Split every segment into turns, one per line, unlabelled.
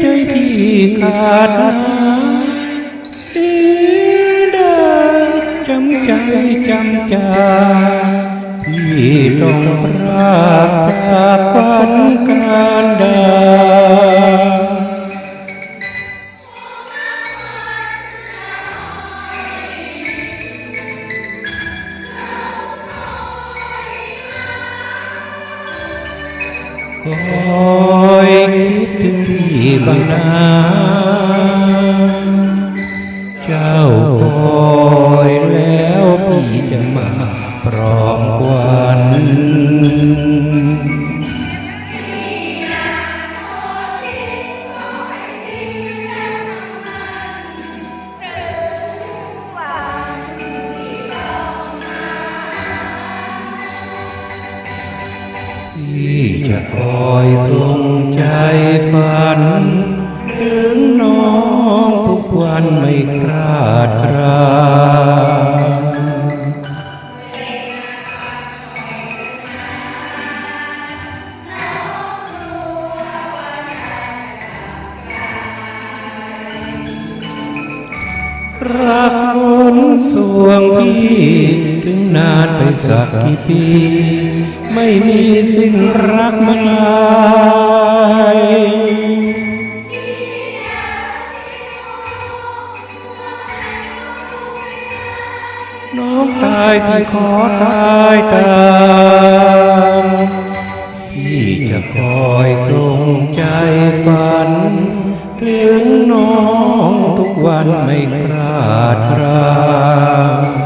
ใจพี่ขาดนดายจำใจจำจดีต้องพรากจากวันการได้ คอยคิดถึงพี่บางนาเจ้าคอย ที่จะคอยส่งใจฝัน ถึงน้องทุกวันไม่คลาดครา รักล้นสวงพี่ถึงนานไปสักกี่ปี ไม่มีสิ้นรักมาลายน้องตายที่ขอตายตาม น้องทุกวันไม่คลาดคราม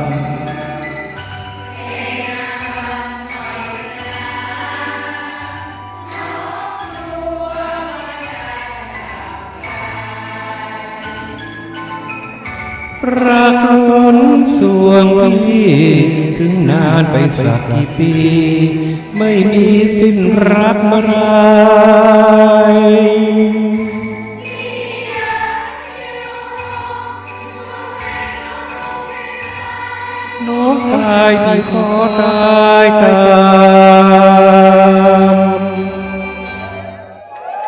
รักล้นสวงพี่ถึงนานไปสักกี่ปี ไม่มีสิ้นรักมาลา น้องตายพี่ขอตายตาย